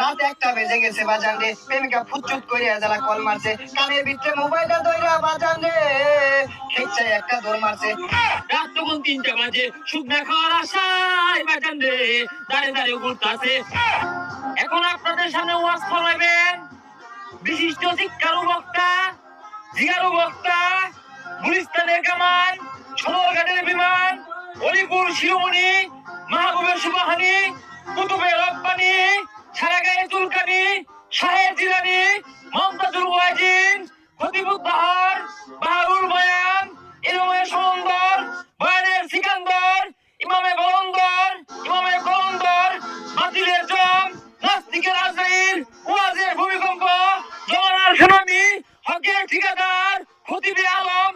রাত একটা বেজে গেছে বাজান। রে প্রেমিকা যারা কল মারছে। কানের ভিতরে মোবাইলটা বাজান। রে একটা দৌড় মারছে। রাত তখন তিনটা বাজে। আশায় বাজান। রে দাঁড়িয়ে দাঁড়িয়ে এখন আপনাদের সামনে ওয়াজ ফলাইবেন বিশিষ্ট শিক্ষারু বক্তা জিগারু বক্তা গুলিস্তানের কামান সোনারঘাটের বিমান। অলিপুর শিরোমণি, মাহবুবের সুবাহানি, কুতুবের রব্বানি সারা চুলকানি, শাহের জিলানি মমতাজুল ওয়াজিন খতিবুদ বাহার, বাহারুল বায়ান ইমামের সুন্দর বায়ানের সিকান্দার, ইমামে গলন্দর ইমামে গলন্দর মাতিলের জম নাস্তিকের আজরাইল, ওয়াজের ভূমিকম্প জমানার সুনামি, হকের ঠিকাদার, খতিবে আলম